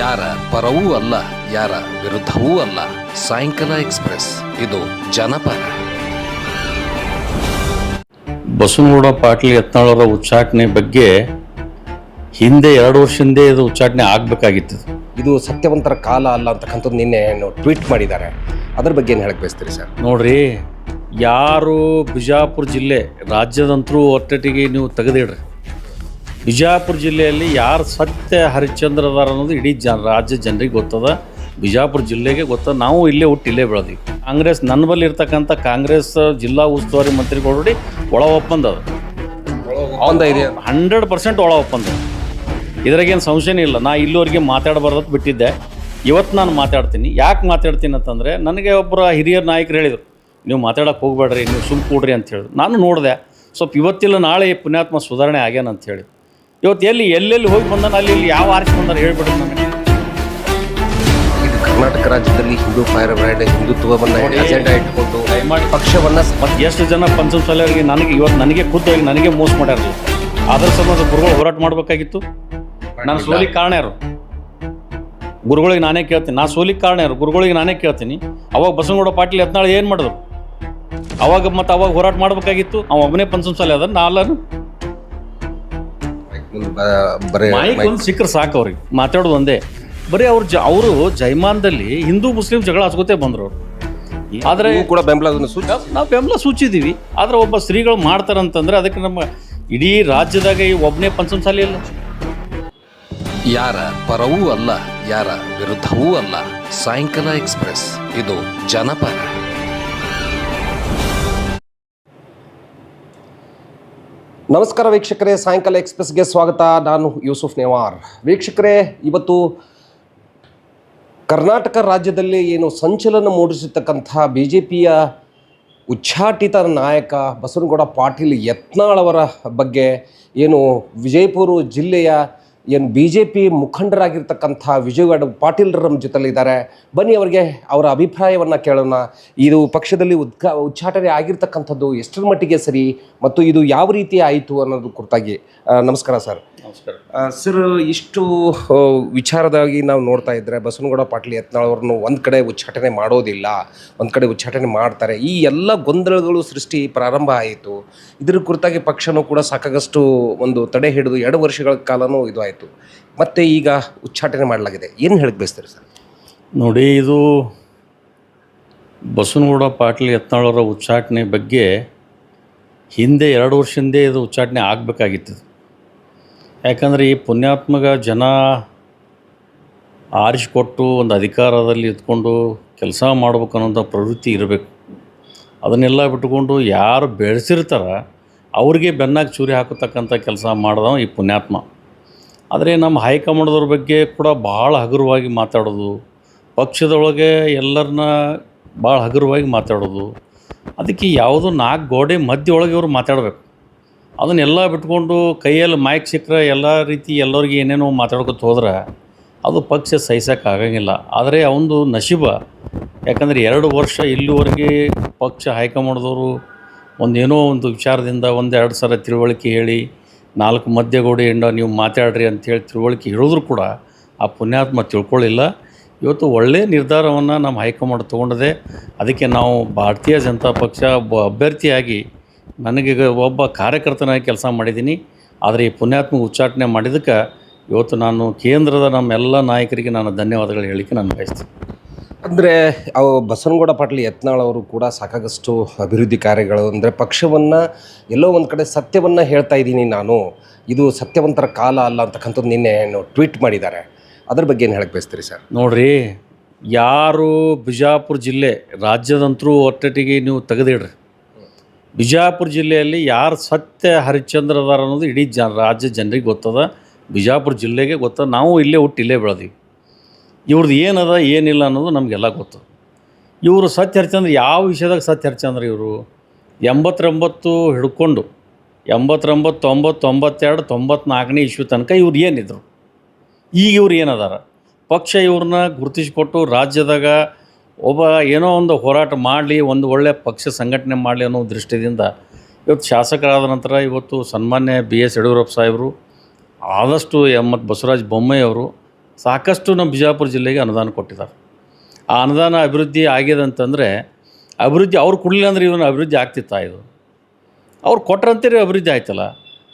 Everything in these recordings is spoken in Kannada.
ಯಾರ ಪರವೂ ಅಲ್ಲ ಯಾರ ವಿರುದ್ಧವೂ ಅಲ್ಲ. ಸಾಯಂಕಾಲ ಎಕ್ಸ್ಪ್ರೆಸ್ ಇದು ಜನಪರ. ಬಸವನಗೌಡ ಪಾಟೀಲ್ ಯತ್ನಾಳರ ಉಚ್ಚಾಟನೆ ಬಗ್ಗೆ ಹಿಂದೆ ಎರಡು ವರ್ಷ ಹಿಂದೆ ಇದು ಉಚ್ಚಾಟನೆ ಆಗಬೇಕಾಗಿತ್ತು. ಇದು ಸತ್ಯವಂತರ ಕಾಲ ಅಲ್ಲ ಅಂತಕ್ಕಂಥದ್ದು ನಿನ್ನೆ ಏನು ಟ್ವೀಟ್ ಮಾಡಿದ್ದಾರೆ. ಅದ್ರ ಬಗ್ಗೆ ಏನು ಹೇಳಕ್ಕೆ ಬಯಸ್ತೀರಿ ಸರ್? ನೋಡ್ರಿ ಯಾರು ಬಿಜಾಪುರ ಜಿಲ್ಲೆ ರಾಜ್ಯದಂತರೂ ಒಟ್ಟಟ್ಟಿಗೆ ನೀವು ತೆಗೆದಿಡ್ರಿ. ಬಿಜಾಪುರ ಜಿಲ್ಲೆಯಲ್ಲಿ ಯಾರು ಸತ್ಯ ಹರಿಶ್ಚಂದ್ರ ಅದಾರ ಅನ್ನೋದು ಇಡೀ ಜನ ರಾಜ್ಯ ಜನರಿಗೆ ಗೊತ್ತದ. ಬಿಜಾಪುರ ಜಿಲ್ಲೆಗೆ ಗೊತ್ತ ನಾವು ಇಲ್ಲೇ ಹುಟ್ಟು ಇಲ್ಲೇ ಬೆಳೆದ್ವಿ. ಕಾಂಗ್ರೆಸ್ ನನ್ನ ಬಳಿ ಇರ್ತಕ್ಕಂಥ ಕಾಂಗ್ರೆಸ್ ಜಿಲ್ಲಾ ಉಸ್ತುವಾರಿ ಮಂತ್ರಿಗಳು ಒಳ ಒಪ್ಪಂದ ಅದು ಒಂದ ಇದೆ ಹಂಡ್ರೆಡ್ ಪರ್ಸೆಂಟ್ ಒಳ ಒಪ್ಪಂದ. ಇದ್ರಾಗೇನು ಸಂಶಯನೇ ಇಲ್ಲ. ನಾ ಇಲ್ಲಿವರೆಗೆ ಮಾತಾಡಬಾರ್ದು ಬಿಟ್ಟಿದ್ದೆ. ಇವತ್ತು ನಾನು ಮಾತಾಡ್ತೀನಿ. ಯಾಕೆ ಮಾತಾಡ್ತೀನಿ ಅಂತಂದರೆ ನನಗೆ ಒಬ್ಬರ ಹಿರಿಯ ನಾಯಕರು ಹೇಳಿದರು ನೀವು ಮಾತಾಡೋಕೆ ಹೋಗಬೇಡ್ರಿ ನೀವು ಸುಮ್ ಕೂಡ್ರಿ ಅಂತ ಹೇಳಿದ್ರು. ನಾನು ನೋಡಿದೆ ಸ್ವಲ್ಪ ಇವತ್ತಿಲ್ಲ ನಾಳೆ ಈ ಪುಣ್ಯಾತ್ಮ ಸುಧಾರಣೆ ಆಗ್ಯಾನ ಅಂತ ಹೇಳಿ. ಇವತ್ತು ಎಲ್ಲಿ ಎಲ್ಲೆಲ್ಲಿ ಹೋಗಿ ಬಂದಾನ ಅಲ್ಲಿ ಇಲ್ಲಿ ಯಾವ ಆರಿಸಿ ಬಂದಾನ ಹೇಳ್ಬಿಡ್ರಿ ನನಗೆ ಇದು ಕರ್ನಾಟಕ ರಾಜ್ಯದಲ್ಲಿ ಹಿಂದೂ ಫೈರ್ ಬ್ರ್ಯಾಂಡ್ ಹಿಂದುತ್ವವನ್ನ ಅಜೆಂಡಾ ಇಟ್ಕೊಂಡು ದಯಮಾಡಿ ಪಕ್ಷವನ್ನ ಮತ್ತು ಎಷ್ಟು ಜನ ಪಂಚಮಸಾಲಿಯವರಿಗೆ ನನಗೆ ಇವತ್ತು ನನಗೆ ಖುದ್ದಾಗಿ ನನಗೆ ಮೋಸ ಮಾಡ್ಯಾರಲ್ಲ. ಅದ್ರ ಸಂಬಂಧ ಗುರುಗಳು ಹೋರಾಟ ಮಾಡಬೇಕಾಗಿತ್ತು. ನಾನು ಸೋಲಿಗೆ ಕಾರಣ ಯಾರು? ಗುರುಗಳಿಗೆ ನಾನೇ ಕೇಳ್ತೀನಿ. ನಾ ಸೋಲಿಗೆ ಕಾರಣ ಯಾರು? ಗುರುಗಳಿಗೆ ನಾನೇ ಕೇಳ್ತೀನಿ. ಅವಾಗ ಬಸವನಗೌಡ ಪಾಟೀಲ್ ಯತ್ನಾಳ್ ಏನು ಮಾಡಿದ್ರು? ಅವಾಗ ಮತ್ತು ಅವಾಗ ಹೋರಾಟ ಮಾಡಬೇಕಾಗಿತ್ತು. ಅವ ಒಬ್ಬನೇ ಪಂಚಮಸಾಲಿ ಅದ ನಾಲ್ಕು ಬ- ಬರೇ ಮೈಕ್ ಒಂದು ಸಿಕ್ಕರೆ ಸಾಕು ಅವ್ರಿಗೆ. ಮಾತಾಡೋದು ಒಂದೇ. ಬರೀ ಅವ್ರು ಜ ಅವರು ಜೈಮಾನದಲ್ಲಿ ಹಿಂದೂ ಮುಸ್ಲಿಂ ಜಗಳ ಹಚ್ಕೋತೇ ಬಂದ್ರು ಅವರು. ಆದರೆ ನೀವು ಕೂಡ ಬೆಂಬಲವನ್ನು ಸೂಚ ನಾವು ಬೆಂಬಲ ಸೂಚಿದೀವಿ. ಆದ್ರೆ ಒಬ್ಬ ಸ್ತ್ರೀಗಳು ಮಾಡ್ತಾರಂತಂದ್ರೆ ಅದಕ್ಕೆ ನಮ್ಮ ಇಡೀ ರಾಜ್ಯದಾಗ ಈ ಒಬ್ಬನೇ ಪಂಚಮಸಾಲಿ ಇಲ್ಲ. ಯಾರ ಪರವೂ ಅಲ್ಲ ಯಾರ ವಿರುದ್ಧವೂ ಅಲ್ಲ. ಸಾಯಂಕಾಲ ಎಕ್ಸ್ಪ್ರೆಸ್. ಇದು ಜನಪರ. ನಮಸ್ಕಾರ ವೀಕ್ಷಕರೇ, ಸಾಯಂಕಾಲ ಎಕ್ಸ್ಪ್ರೆಸ್ಗೆ ಸ್ವಾಗತ. ನಾನು ಯೂಸುಫ್ ನೆವಾರ್. ವೀಕ್ಷಕರೇ, ಇವತ್ತು ಕರ್ನಾಟಕ ರಾಜ್ಯದಲ್ಲಿ ಏನು ಸಂಚಲನ ಮೂಡಿಸಿರ್ತಕ್ಕಂಥ ಬಿ ಜೆ ಪಿಯ ಉಚ್ಚಾಟಿತ ನಾಯಕ ಬಸವನಗೌಡ ಪಾಟೀಲ್ ಯತ್ನಾಳ್ ಬಗ್ಗೆ ಏನು ವಿಜಯಪುರ ಜಿಲ್ಲೆಯ ಏನು ಬಿ ಜೆ ಪಿ ಮುಖಂಡರಾಗಿರ್ತಕ್ಕಂಥ ವಿಜಯವಾಡ ಪಾಟೀಲ್ರ ನಮ್ಮ ಜೊತೆಲಿದ್ದಾರೆ. ಬನ್ನಿ ಅವರಿಗೆ ಅವರ ಅಭಿಪ್ರಾಯವನ್ನು ಕೇಳೋಣ. ಇದು ಪಕ್ಷದಲ್ಲಿ ಉದ್ಘಾ ಉಚ್ಚಾಟನೆ ಆಗಿರ್ತಕ್ಕಂಥದ್ದು ಎಷ್ಟರ ಮಟ್ಟಿಗೆ ಸರಿ ಮತ್ತು ಇದು ಯಾವ ರೀತಿ ಆಯಿತು ಅನ್ನೋದು ಕುರಿತಾಗಿ. ನಮಸ್ಕಾರ ಸರ್. ನಮಸ್ಕಾರ. ಸರ್ ಇಷ್ಟು ವಿಚಾರದಾಗಿ ನಾವು ನೋಡ್ತಾ ಇದ್ದರೆ ಬಸವನಗೌಡ ಪಾಟೀಲ್ ಯತ್ನಾಳ್ ಅವ್ರನ್ನು ಒಂದು ಕಡೆ ಉಚ್ಚಾಟನೆ ಮಾಡೋದಿಲ್ಲ ಒಂದು ಕಡೆ ಉಚ್ಚಾಟನೆ ಮಾಡ್ತಾರೆ. ಈ ಎಲ್ಲ ಗೊಂದಲಗಳು ಸೃಷ್ಟಿ ಪ್ರಾರಂಭ ಆಯಿತು. ಇದರ ಕುರಿತಾಗಿ ಪಕ್ಷನೂ ಕೂಡ ಸಾಕಾಗಷ್ಟು ಒಂದು ತಡೆ ಹಿಡಿದು ಎರಡು ವರ್ಷಗಳ ಕಾಲನೂ ಇದು ಆಯಿತು. ಮತ್ತೆ ಈಗ ಉಚ್ಚಾಟನೆ ಮಾಡಲಾಗಿದೆ. ಏನು ಹೇಳಕ್ಕೆ ಬಯಸ್ತೀರಿ ಸರ್? ನೋಡಿ, ಇದು ಬಸವನಗೌಡ ಪಾಟೀಲ್ ಯತ್ನಾಳವರ ಉಚ್ಚಾಟನೆ ಬಗ್ಗೆ ಹಿಂದೆ ಎರಡು ವರ್ಷ ಹಿಂದೆ ಇದು ಉಚ್ಚಾಟನೆ ಆಗಬೇಕಾಗಿತ್ತು. ಯಾಕಂದರೆ ಈ ಪುಣ್ಯಾತ್ಮಗ ಜನ ಆರಿಸಿಕೊಟ್ಟು ಒಂದು ಅಧಿಕಾರದಲ್ಲಿ ಇದ್ಕೊಂಡು ಕೆಲಸ ಮಾಡ್ಬೇಕು ಅನ್ನೋಂಥ ಪ್ರವೃತ್ತಿ ಇರಬೇಕು. ಅದನ್ನೆಲ್ಲ ಬಿಟ್ಕೊಂಡು ಯಾರು ಬೆಳೆಸಿರ್ತಾರ, ಅವ್ರಿಗೆ ಬೆನ್ನಾಗಿ ಚೂರಿ ಹಾಕತಕ್ಕಂಥ ಕೆಲಸ ಮಾಡಿದವ ಈ ಪುಣ್ಯಾತ್ಮ. ಆದರೆ ನಮ್ಮ ಹೈಕಮಾಂಡ್ದವ್ರ ಬಗ್ಗೆ ಕೂಡ ಭಾಳ ಹಗುರವಾಗಿ ಮಾತಾಡೋದು. ಪಕ್ಷದೊಳಗೆ ಎಲ್ಲರನ್ನ ಭಾಳ ಹಗುರವಾಗಿ ಮಾತಾಡೋದು. ಅದಕ್ಕೆ ಯಾವುದೋ ನಾಲ್ಕು ಗೋಡೆ ಮಧ್ಯ ಒಳಗೆ ಇವರು ಮಾತಾಡಬೇಕು. ಅದನ್ನೆಲ್ಲ ಬಿಟ್ಕೊಂಡು ಕೈಯಲ್ಲಿ ಮೈಕ್ ಸಿಕ್ಕರೆ ಎಲ್ಲ ರೀತಿ ಎಲ್ಲರಿಗೆ ಏನೇನೋ ಮಾತಾಡ್ಕೊತ ಹೋದ್ರೆ ಅದು ಪಕ್ಷ ಸಹಿಸೋಕ್ಕಾಗಂಗಿಲ್ಲ ಆದರೆ ಅವನದು ನಶೀಬ, ಯಾಕಂದರೆ ಎರಡು ವರ್ಷ ಇಲ್ಲಿವರೆಗೆ ಪಕ್ಷ ಹೈಕಮಾಂಡ್ದವರು ಒಂದೇನೋ ಒಂದು ವಿಚಾರದಿಂದ ಒಂದೆರಡು ಸಲ ತಿಳುವಳಿಕೆ ಹೇಳಿ ನಾಲ್ಕು ಮಧ್ಯಗೋಡೆ ಎಂಡ ನೀವು ಮಾತಾಡ್ರಿ ಅಂತೇಳಿ ತಿಳುವಳಿಕೆ ಹೇಳಿದ್ರು ಕೂಡ ಆ ಪುಣ್ಯಾತ್ಮ ತಿಳ್ಕೊಳ್ಳಿಲ್ಲ. ಇವತ್ತು ಒಳ್ಳೆಯ ನಿರ್ಧಾರವನ್ನು ನಮ್ಮ ಹೈಕಮಾಂಡ್ ತೊಗೊಂಡಿದೆ. ಅದಕ್ಕೆ ನಾವು ಭಾರತೀಯ ಜನತಾ ಪಕ್ಷ ಒಬ್ಬ ಅಭ್ಯರ್ಥಿಯಾಗಿ ನನಗೆ ಒಬ್ಬ ಕಾರ್ಯಕರ್ತನಾಗಿ ಕೆಲಸ ಮಾಡಿದ್ದೀನಿ. ಆದರೆ ಈ ಪುಣ್ಯಾತ್ಮ ಉಚ್ಚಾಟನೆ ಮಾಡಿದ್ದಕ್ಕೆ ಇವತ್ತು ನಾನು ಕೇಂದ್ರದ ನಮ್ಮೆಲ್ಲ ನಾಯಕರಿಗೆ ನಾನು ಧನ್ಯವಾದಗಳು ಹೇಳಿಕೆ ನಾನು ಬಯಸ್ತೀನಿ. ಅಂದರೆ, ಅವು ಬಸನಗೌಡ ಪಾಟೀಲ್ ಯತ್ನಾಳ್ ಅವರು ಕೂಡ ಸಾಕಾಗಷ್ಟು ಅಭಿವೃದ್ಧಿ ಕಾರ್ಯಗಳು, ಅಂದರೆ ಪಕ್ಷವನ್ನು ಎಲ್ಲೋ ಒಂದು ಕಡೆ ಸತ್ಯವನ್ನು ಹೇಳ್ತಾ ಇದ್ದೀನಿ ನಾನು. ಇದು ಸತ್ಯವಂತರ ಕಾಲ ಅಲ್ಲ ಅಂತಕ್ಕಂಥದ್ದು ನಿನ್ನೆ ಟ್ವೀಟ್ ಮಾಡಿದ್ದಾರೆ. ಅದ್ರ ಬಗ್ಗೆ ಏನು ಹೇಳಕ್ಕೆ ಬಯಸ್ತೀರಿ ಸರ್? ನೋಡ್ರಿ, ಯಾರು ಬಿಜಾಪುರ ಜಿಲ್ಲೆ ರಾಜ್ಯದಂತರೂ ಒಟ್ಟಟ್ಟಿಗೆ ನೀವು ತೆಗೆದಿಡ್ರಿ. ಬಿಜಾಪುರ ಜಿಲ್ಲೆಯಲ್ಲಿ ಯಾರು ಸತ್ಯ ಹರಿಶ್ಚಂದ್ರ ಅದಾರ ಅನ್ನೋದು ಇಡೀ ಜನ, ರಾಜ್ಯ ಜನರಿಗೆ ಗೊತ್ತದ. ಬಿಜಾಪುರ ಜಿಲ್ಲೆಗೆ ಗೊತ್ತದ ನಾವು ಇಲ್ಲೇ ಹುಟ್ಟು ಇಲ್ಲೇ ಬೆಳೆದೀವಿ. ಇವ್ರದ್ದು ಏನದ, ಏನಿಲ್ಲ ಅನ್ನೋದು ನಮಗೆಲ್ಲ ಗೊತ್ತು. ಇವರು ಸತ್ಯ ಅಂದ್ರೆ ಯಾವ ವಿಷಯದಾಗ ಸತ್ಯ ಅಂದ್ರೆ ಇವರು? ಎಂಬತ್ತೊಂಬತ್ತು ಹಿಡ್ಕೊಂಡು, ಎಂಬತ್ತೊಂಬತ್ತು ತೊಂಬತ್ತು ತೊಂಬತ್ತೆರಡು ತೊಂಬತ್ನಾಲ್ಕನೇ ಇಶ್ಯೂ ತನಕ ಇವ್ರು ಏನಿದ್ರು. ಈಗ ಇವ್ರು ಏನದಾರ? ಪಕ್ಷ ಇವ್ರನ್ನ ಗುರುತಿಸಿಕೊಟ್ಟು ರಾಜ್ಯದಾಗ ಒಬ್ಬ ಏನೋ ಒಂದು ಹೋರಾಟ ಮಾಡಲಿ, ಒಂದು ಒಳ್ಳೆಯ ಪಕ್ಷ ಸಂಘಟನೆ ಮಾಡಲಿ ಅನ್ನೋ ದೃಷ್ಟಿಯಿಂದ ಇವತ್ತು ಶಾಸಕರಾದ ನಂತರ ಇವತ್ತು ಸನ್ಮಾನ್ಯ ಬಿ ಎಸ್ ಯಡಿಯೂರಪ್ಪ ಸಾಹೇಬರು, ಆದಷ್ಟು ಮತ್ತು ಬಸವರಾಜ ಬೊಮ್ಮಾಯಿ ಅವರು ಸಾಕಷ್ಟು ನಮ್ಮ ಬಿಜಾಪುರ ಜಿಲ್ಲೆಗೆ ಅನುದಾನ ಕೊಟ್ಟಿದ್ದಾರೆ. ಆ ಅನುದಾನ ಅಭಿವೃದ್ಧಿ ಆಗಿದೆ ಅಂತಂದರೆ ಅಭಿವೃದ್ಧಿ ಅವ್ರು ಕೊಡಲಿಲ್ಲ ಅಂದ್ರೆ ಇವನು ಅಭಿವೃದ್ಧಿ ಆಗ್ತಿತ್ತಾ ಇದು? ಅವ್ರು ಕೊಟ್ರಂತೇಳಿ ಅಭಿವೃದ್ಧಿ ಆಯ್ತಲ್ಲ.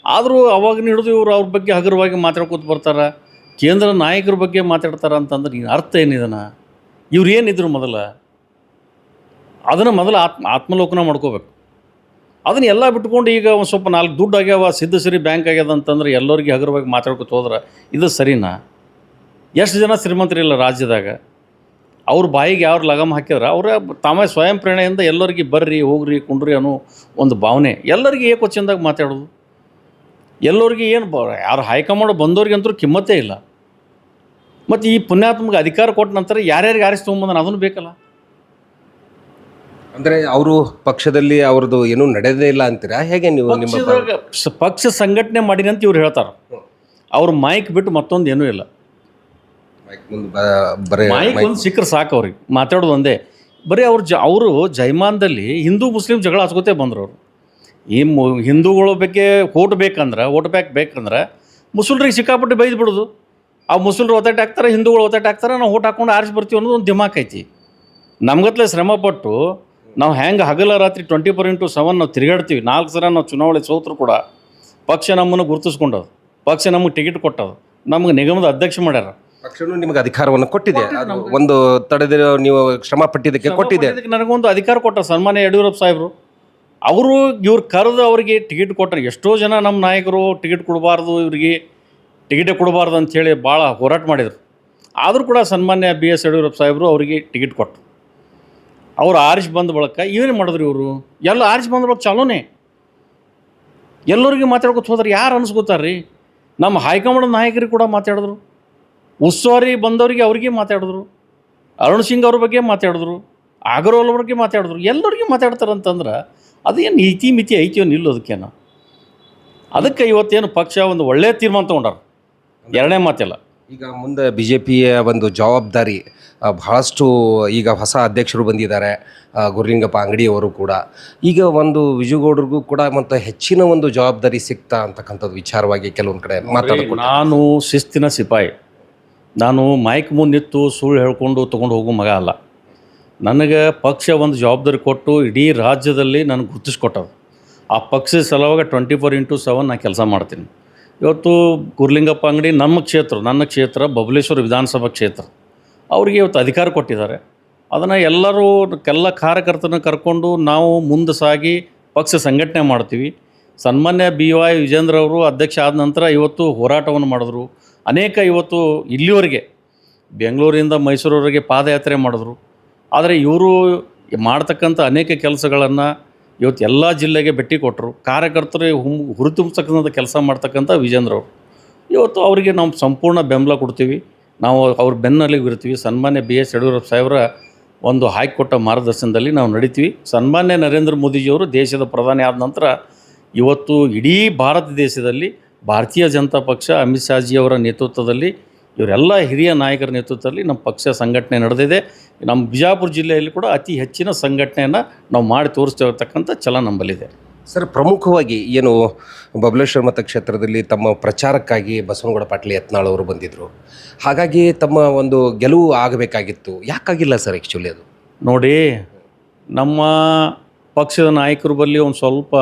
ಆದರೂ ಅವಾಗ ಹಿಡಿದು ಇವರು ಅವ್ರ ಬಗ್ಗೆ ಹಗುರವಾಗಿ ಮಾತಾಡ್ಕೊತ ಬರ್ತಾರೆ. ಕೇಂದ್ರ ನಾಯಕರ ಬಗ್ಗೆ ಮಾತಾಡ್ತಾರೆ ಅಂತಂದ್ರೆ ನೀನು ಅರ್ಥ ಏನಿದನ? ಇವ್ರು ಏನಿದ್ರು ಮೊದಲು? ಅದನ್ನು ಮೊದಲು ಆತ್ಮ, ಆತ್ಮಲೋಕನ ಮಾಡ್ಕೋಬೇಕು. ಅದನ್ನ ಎಲ್ಲ ಬಿಟ್ಕೊಂಡು ಈಗ ಒಂದು ಸ್ವಲ್ಪ ನಾಲ್ಕು ದುಡ್ಡು ಆಗ್ಯಾವ, ಸಿದ್ಧಸಿರಿ ಬ್ಯಾಂಕ್ ಆಗ್ಯದ ಅಂತಂದ್ರೆ ಎಲ್ಲರಿಗೆ ಹಗುರವಾಗಿ ಮಾತಾಡ್ಕೊತ ಹೋದ್ರೆ ಇದು ಸರಿನಾ? ಎಷ್ಟು ಜನ ಶ್ರೀಮಂತರಿಲ್ಲ ರಾಜ್ಯದಾಗ? ಅವ್ರ ಬಾಯಿಗೆ ಯಾರು ಲಗಮ್ ಹಾಕಿದ್ರೆ? ಅವರ ತಾವೇ ಸ್ವಯಂ ಪ್ರೇರಣೆಯಿಂದ ಎಲ್ಲರಿಗೆ ಬರ್ರಿ ಹೋಗ್ರಿ ಕುಂಡ್ರಿ ಅನ್ನೋ ಒಂದು ಭಾವನೆ. ಎಲ್ಲರಿಗೆ ಚಂದಾಗಿ ಮಾತಾಡೋದು? ಎಲ್ಲರಿಗೆ ಏನು ಬ ಯಾರು ಹೈಕಮಾಂಡ್ ಬಂದವ್ರಿಗಂತೂ ಕಿಮ್ಮತ್ತೇ ಇಲ್ಲ. ಮತ್ತು ಈ ಪುಣ್ಯಾತ್ಮಗೆ ಅಧಿಕಾರ ಕೊಟ್ಟ ನಂತರ ಯಾರ್ಯಾರಿಗೆ ಆರಿಸಿ ತೊಗೊಂಬಂದ ಅದನ್ನು ಬೇಕಲ್ಲ? ಅಂದರೆ ಅವರು ಪಕ್ಷದಲ್ಲಿ ಅವ್ರದ್ದು ಏನೂ ನಡೆದೇ ಇಲ್ಲ ಅಂತೀರಾ? ಹೇಗೆ ನೀವು ನಿಮ್ಮ ಪಕ್ಷ ಸಂಘಟನೆ ಮಾಡಿರಿ ಅಂತ ಇವ್ರು ಹೇಳ್ತಾರೆ. ಅವ್ರ ಮೈಕ್ ಬಿಟ್ಟು ಮತ್ತೊಂದು ಏನೂ ಇಲ್ಲ. ಮೈಕ್ ಒಂದು ಸಿಕ್ಕರೆ ಸಾಕು ಅವ್ರಿಗೆ. ಮಾತಾಡೋದು ಒಂದೇ. ಬರೀ ಅವ್ರು ಜ ಅವರು ಜೈಮಾನ್ದಲ್ಲಿ ಹಿಂದೂ ಮುಸ್ಲಿಂ ಜಗಳ ಹಚ್ಕೋತೇ ಬಂದರು ಅವರು. ಈ ಮು ಹಿಂದೂಗಳ ಬಗ್ಗೆ ಓಟ್ ಬೇಕಂದ್ರೆ ಓಟ್ ಬ್ಯಾಕ್ ಬೇಕಂದ್ರೆ ಮುಸ್ಲಿಮ್ರಿಗೆ ಸಿಕ್ಕಾಪಟ್ಟೆ ಬೈದು ಬಿಡೋದು. ಆ ಮುಸ್ಲಿಮ್ರು ಒತ್ತಾಟ ಹಾಕ್ತಾರೆ ಹಿಂದೂಗಳು ಒತ್ತಾಟ ಹಾಕ್ತಾರೆ ನಾವು ಓಟ್ ಹಾಕೊಂಡು ಆರಿಸಿ ಬರ್ತೀವಿ ಅನ್ನೋದು ಒಂದು ದಿಮಾಕ್ ಐತಿ. ನಮ್ಗತ್ಲೆ ಶ್ರಮಪಟ್ಟು ನಾವು ಹೆಂಗೆ ಹಗಲ ರಾತ್ರಿ ಟ್ವೆಂಟಿ ಫೋರ್ ಇಂಟು ಸೆವೆನ್ ನಾವು ತಿರುಗಾಡ್ತೀವಿ. ನಾಲ್ಕು ಸಲ ನಾವು ಚುನಾವಣೆ ಸೋತರು ಕೂಡ ಪಕ್ಷ ನಮ್ಮನ್ನು ಗುರುತಿಸ್ಕೊಂಡದು ಪಕ್ಷ ನಮಗೆ ಟಿಕೆಟ್ ಕೊಟ್ಟದು ನಮಗೆ ನಿಗಮದ ಅಧ್ಯಕ್ಷ ಮಾಡ್ಯಾರ. ಪಕ್ಷನು ನಿಮಗೆ ಅಧಿಕಾರವನ್ನು ಕೊಟ್ಟಿದೆ. ಅದು ಒಂದು ತಡೆದಿರೋ ನೀವು ಶ್ರಮ ಪಟ್ಟಿದ್ದಕ್ಕೆ ಕೊಟ್ಟಿದೆ. ಇದಕ್ಕೆ ನನಗೊಂದು ಅಧಿಕಾರ ಕೊಟ್ಟ ಸನ್ಮಾನ್ಯ ಯಡಿಯೂರಪ್ಪ ಸಾಹೇಬರು ಅವರು ಇವ್ರು ಕರೆದು ಅವರಿಗೆ ಟಿಕೆಟ್ ಕೊಟ್ಟರು. ಎಷ್ಟೋ ಜನ ನಮ್ಮ ನಾಯಕರು ಟಿಕೆಟ್ ಕೊಡಬಾರ್ದು ಇವರಿಗೆ ಟಿಕೆಟೇ ಕೊಡಬಾರ್ದು ಅಂಥೇಳಿ ಭಾಳ ಹೋರಾಟ ಮಾಡಿದರು. ಆದರೂ ಕೂಡ ಸನ್ಮಾನ್ಯ ಬಿ ಎಸ್ ಯಡಿಯೂರಪ್ಪ ಸಾಹೇಬರು ಅವರಿಗೆ ಟಿಕೆಟ್ ಕೊಟ್ಟರು. ಅವರು ಆರಿಸಿ ಬಂದ ಬಳಕ ಏನು ಮಾಡಿದ್ರು ಇವರು? ಎಲ್ಲ ಆರಿಸಿ ಬಂದ ಬಳಕ ಚಾಲೋನೇ. ಎಲ್ಲರಿಗೂ ಮಾತಾಡ್ಕೊತ ಹೋದ್ರೆ. ಯಾರು ಅನ್ಸ್ಕೋತಾರೆ ರೀ ನಮ್ಮ ಹೈಕಮಾಂಡ್ ನಾಯಕರಿಗೆ ಕೂಡ ಮಾತಾಡಿದ್ರು. ಉಸ್ತುವಾರಿ ಬಂದವರಿಗೆ ಅವ್ರಿಗೆ ಮಾತಾಡಿದ್ರು. ಅರುಣ್ ಸಿಂಗ್ ಅವ್ರ ಬಗ್ಗೆ ಮಾತಾಡಿದ್ರು. ಆಗ್ರೋಲ್ ಬಗ್ಗೆ ಮಾತಾಡಿದ್ರು. ಎಲ್ಲರಿಗೆ ಮಾತಾಡ್ತಾರಂತಂದ್ರೆ ಅದೇನು ಇತಿ ಮಿತಿ ಐತಿಯೋ ನಿಲ್ಲೋದಕ್ಕೇನು ಅದಕ್ಕೆ ಇವತ್ತೇನು ಪಕ್ಷ ಒಂದು ಒಳ್ಳೆಯ ತೀರ್ಮಾನ ತೊಗೊಂಡಾರ. ಎರಡನೇ ಮಾತಿಲ್ಲ. ಈಗ ಮುಂದೆ ಬಿ ಜೆ ಪಿಯ ಒಂದು ಜವಾಬ್ದಾರಿ ಬಹಳಷ್ಟು ಈಗ ಹೊಸ ಅಧ್ಯಕ್ಷರು ಬಂದಿದ್ದಾರೆ ಗುರುಲಿಂಗಪ್ಪ ಅಂಗಡಿಯವರು ಕೂಡ. ಈಗ ಒಂದು ವಿಜುಗೌಡರಿಗೂ ಕೂಡ ಮತ್ತು ಹೆಚ್ಚಿನ ಒಂದು ಜವಾಬ್ದಾರಿ ಸಿಗ್ತಾ ಅಂತಕ್ಕಂಥದ್ದು ವಿಚಾರವಾಗಿ ಕೆಲವೊಂದು ಕಡೆ ಮಾತಾಡ್ಕೊಂಡು ನಾನು ಶಿಸ್ತಿನ ಸಿಪಾಯಿ. ನಾನು ಮೈಕ್ ಮುಂದೆ ನಿಂತು ಸುಳ್ಳು ಹೇಳ್ಕೊಂಡು ತೊಗೊಂಡು ಹೋಗೋ ಮಗ ಅಲ್ಲ. ನನಗೆ ಪಕ್ಷ ಒಂದು ಜವಾಬ್ದಾರಿ ಕೊಟ್ಟು ಇಡೀ ರಾಜ್ಯದಲ್ಲಿ ನನಗೆ ಗುರುತಿಸ್ಕೊಟ್ಟದು ಆ ಪಕ್ಷದ ಸಲುವಾಗಿ ಟ್ವೆಂಟಿ ಫೋರ್ ಇಂಟು ಸೆವೆನ್ ನಾನು ಕೆಲಸ ಮಾಡ್ತೀನಿ. ಇವತ್ತು ಗುರುಲಿಂಗಪ್ಪ ಅಂಗಡಿ ನಮ್ಮ ಕ್ಷೇತ್ರ, ನನ್ನ ಕ್ಷೇತ್ರ, ಬಬಲೇಶ್ವರ ವಿಧಾನಸಭಾ ಕ್ಷೇತ್ರ. ಅವರಿಗೆ ಇವತ್ತು ಅಧಿಕಾರ ಕೊಟ್ಟಿದ್ದಾರೆ. ಅದನ್ನು ಎಲ್ಲರೂ ಎಲ್ಲ ಕಾರ್ಯಕರ್ತನ ಕರ್ಕೊಂಡು ನಾವು ಮುಂದೆ ಸಾಗಿ ಪಕ್ಷ ಸಂಘಟನೆ ಮಾಡ್ತೀವಿ. ಸನ್ಮಾನ್ಯ ಬಿ ವೈ ವಿಜೇಂದ್ರ ಅವರು ಅಧ್ಯಕ್ಷ ಆದ ನಂತರ ಇವತ್ತು ಹೋರಾಟವನ್ನು ಮಾಡಿದ್ರು. ಅನೇಕ ಇವತ್ತು ಇಲ್ಲಿವರೆಗೆ ಬೆಂಗಳೂರಿಂದ ಮೈಸೂರವರೆಗೆ ಪಾದಯಾತ್ರೆ ಮಾಡಿದ್ರು. ಆದರೆ ಇವರು ಮಾಡ್ತಕ್ಕಂಥ ಅನೇಕ ಕೆಲಸಗಳನ್ನು ಇವತ್ತು ಎಲ್ಲ ಜಿಲ್ಲೆಗೆ ಭೇಟಿ ಕೊಟ್ಟರು ಕಾರ್ಯಕರ್ತರು ಹುಮ್ ಹುರಿತುಂಬಿಸ್ತಕ್ಕಂಥ ಕೆಲಸ ಮಾಡ್ತಕ್ಕಂಥ ವಿಜೇಂದ್ರ ಅವರು. ಇವತ್ತು ಅವರಿಗೆ ನಾವು ಸಂಪೂರ್ಣ ಬೆಂಬಲ ಕೊಡ್ತೀವಿ. ನಾವು ಅವ್ರ ಬೆನ್ನಲ್ಲಿ ಇರ್ತೀವಿ. ಸನ್ಮಾನ್ಯ ಬಿ ಎಸ್ ಯಡಿಯೂರಪ್ಪ ಸಾಹೇಬರ ಒಂದು ಹಾಕಿಕೊಟ್ಟ ಮಾರ್ಗದರ್ಶನದಲ್ಲಿ ನಾವು ನಡೀತೀವಿ. ಸನ್ಮಾನ್ಯ ನರೇಂದ್ರ ಮೋದಿಜಿಯವರು ದೇಶದ ಪ್ರಧಾನಿ ಆದ ನಂತರ ಇವತ್ತು ಇಡೀ ಭಾರತ ದೇಶದಲ್ಲಿ ಭಾರತೀಯ ಜನತಾ ಪಕ್ಷ ಅಮಿತ್ ಶಾಜಿಯವರ ನೇತೃತ್ವದಲ್ಲಿ ಇವರೆಲ್ಲ ಹಿರಿಯ ನಾಯಕರ ನೇತೃತ್ವದಲ್ಲಿ ನಮ್ಮ ಪಕ್ಷ ಸಂಘಟನೆ ನಡೆದಿದೆ. ನಮ್ಮ ಬಿಜಾಪುರ ಜಿಲ್ಲೆಯಲ್ಲಿ ಕೂಡ ಅತಿ ಹೆಚ್ಚಿನ ಸಂಘಟನೆಯನ್ನು ನಾವು ಮಾಡಿ ತೋರಿಸ್ತೇವೆ ಛಲ ನಂಬಲಿದೆ. ಸರ್ ಪ್ರಮುಖವಾಗಿ ಏನು ಬಬಲೇಶ್ವರ ಮತಕ್ಷೇತ್ರದಲ್ಲಿ ತಮ್ಮ ಪ್ರಚಾರಕ್ಕಾಗಿ ಬಸವನಗೌಡ ಪಾಟೀಲ್ ಯತ್ನಾಳ್ ಅವರು ಬಂದಿದ್ದರು ಹಾಗಾಗಿ ತಮ್ಮ ಒಂದು ಗೆಲುವು ಆಗಬೇಕಾಗಿತ್ತು. ಯಾಕಾಗಿಲ್ಲ ಸರ್ ಆ್ಯಕ್ಚುಲಿ ಅದು? ನೋಡಿ ನಮ್ಮ ಪಕ್ಷದ ನಾಯಕರು ಬಳಿ ಒಂದು ಸ್ವಲ್ಪ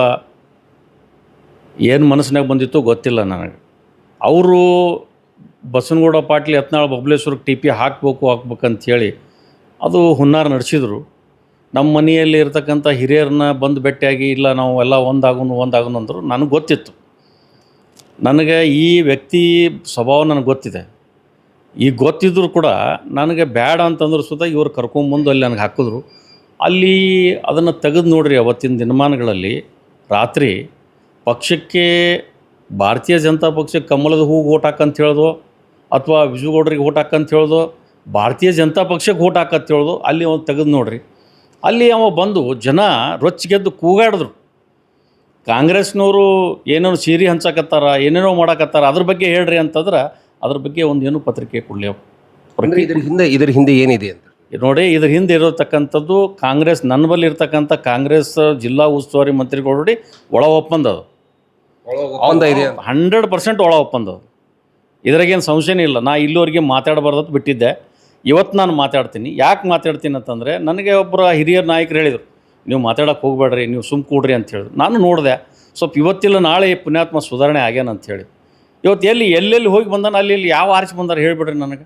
ಏನು ಮನಸ್ಸಿನಾಗ ಬಂದಿತ್ತು ಗೊತ್ತಿಲ್ಲ ನನಗೆ. ಅವರು ಬಸನಗೌಡ ಪಾಟೀಲ್ ಯತ್ನಾಳ್ ಬಬಲೇಶ್ವರಕ್ಕೆ ಟಿ ಪಿ ಹಾಕಬೇಕು ಹಾಕ್ಬೇಕಂತೇಳಿ ಅದು ಹುನ್ನಾರ ನಡೆಸಿದರು. ನಮ್ಮ ಮನೆಯಲ್ಲಿ ಇರ್ತಕ್ಕಂಥ ಹಿರಿಯರನ್ನ ಬಂದು ಭೇಟಿಯಾಗಿ, ಇಲ್ಲ ನಾವು ಎಲ್ಲ ಒಂದಾಗೋನು ಒಂದಾಗೋನು ಅಂದರು ನನಗೆ ಗೊತ್ತಿತ್ತು. ನನಗೆ ಈ ವ್ಯಕ್ತಿ ಸ್ವಭಾವ ನನಗೆ ಗೊತ್ತಿದೆ. ಈಗ ಗೊತ್ತಿದ್ದರೂ ಕೂಡ ನನಗೆ ಬೇಡ ಅಂತಂದ್ರೆ ಸುತ ಇವ್ರು ಕರ್ಕೊಂಬಂದು ಅಲ್ಲಿ ನನಗೆ ಹಾಕಿದ್ರು. ಅಲ್ಲಿ ಅದನ್ನು ತೆಗೆದು ನೋಡ್ರಿ ಅವತ್ತಿನ ದಿನಮಾನಗಳಲ್ಲಿ ರಾತ್ರಿ ಪಕ್ಷಕ್ಕೆ ಭಾರತೀಯ ಜನತಾ ಪಕ್ಷಕ್ಕೆ ಕಮಲದ ಹೂವು ಓಟ್ ಹಾಕಂತ ಹೇಳ್ದೋ ಅಥವಾ ವಿಜುಗೌಡರಿಗೆ ಓಟ್ ಹಾಕಂತ ಹೇಳ್ದೋ ಭಾರತೀಯ ಜನತಾ ಪಕ್ಷಕ್ಕೆ ಓಟ್ ಹಾಕಂತ ಹೇಳ್ದೋ ಅಲ್ಲಿ ಅವ್ನು ತೆಗೆದು ನೋಡ್ರಿ. ಅಲ್ಲಿ ಅವ ಬಂದು ಜನ ರೊಚ್ಚಿಗೆದ್ದು ಕೂಗಾಡಿದ್ರು. ಕಾಂಗ್ರೆಸ್ನವರು ಏನೇನೋ ಸೀರಿ ಹಂಚಕತ್ತಾರ ಏನೇನೋ ಮಾಡಕತ್ತಾರ ಅದ್ರ ಬಗ್ಗೆ ಹೇಳ್ರಿ ಅಂತಂದ್ರೆ ಅದ್ರ ಬಗ್ಗೆ ಒಂದು ಏನು ಪತ್ರಿಕೆ ಕೊಡಲಿ ಅವರು ಇದ್ರ ಹಿಂದೆ ಇದ್ರ ಹಿಂದೆ ಏನಿದೆ ಅಂತ? ನೋಡಿ ಇದ್ರ ಹಿಂದೆ ಇರತಕ್ಕಂಥದ್ದು ಕಾಂಗ್ರೆಸ್ ನನ್ನ ಬಳಿ ಇರ್ತಕ್ಕಂಥ ಕಾಂಗ್ರೆಸ್ ಜಿಲ್ಲಾ ಉಸ್ತುವಾರಿ ಮಂತ್ರಿಗಳೊಡಿ ಒಳ ಒಪ್ಪಂದ ಅದು. ಇದೆ. ಹಂಡ್ರೆಡ್ ಪರ್ಸೆಂಟ್ ಒಳ ಒಪ್ಪಂದ ಇದ್ರಾಗೇನು ಸಂಶಯನೇ ಇಲ್ಲ. ನಾ ಇಲ್ಲಿವರೆಗೆ ಮಾತಾಡಬಾರ್ದು ಬಿಟ್ಟಿದ್ದೆ. ಇವತ್ತು ನಾನು ಮಾತಾಡ್ತೀನಿ. ಯಾಕೆ ಮಾತಾಡ್ತೀನಿ ಅಂತಂದರೆ ನನಗೆ ಒಬ್ಬರ ಹಿರಿಯ ನಾಯಕರು ಹೇಳಿದರು ನೀವು ಮಾತಾಡೋಕೆ ಹೋಗಬೇಡ್ರಿ ನೀವು ಸುಮ್ ಕೂಡ್ರಿ ಅಂತ ಹೇಳಿದ್ರು. ನಾನು ನೋಡಿದೆ. ಸ್ವಲ್ಪ ಇವತ್ತಿಲ್ಲ ನಾಳೆ ಪುಣ್ಯಾತ್ಮ ಸುಧಾರಣೆ ಆಗ್ಯಾನ ಅಂತ ಹೇಳಿ. ಇವತ್ತು ಎಲ್ಲಿ ಎಲ್ಲೆಲ್ಲಿ ಹೋಗಿ ಬಂದಾನ ಅಲ್ಲಿ ಇಲ್ಲಿ ಯಾವ ಆರಿಸಿ ಬಂದಾರೆ ಹೇಳಿಬಿಡ್ರಿ ನನಗೆ.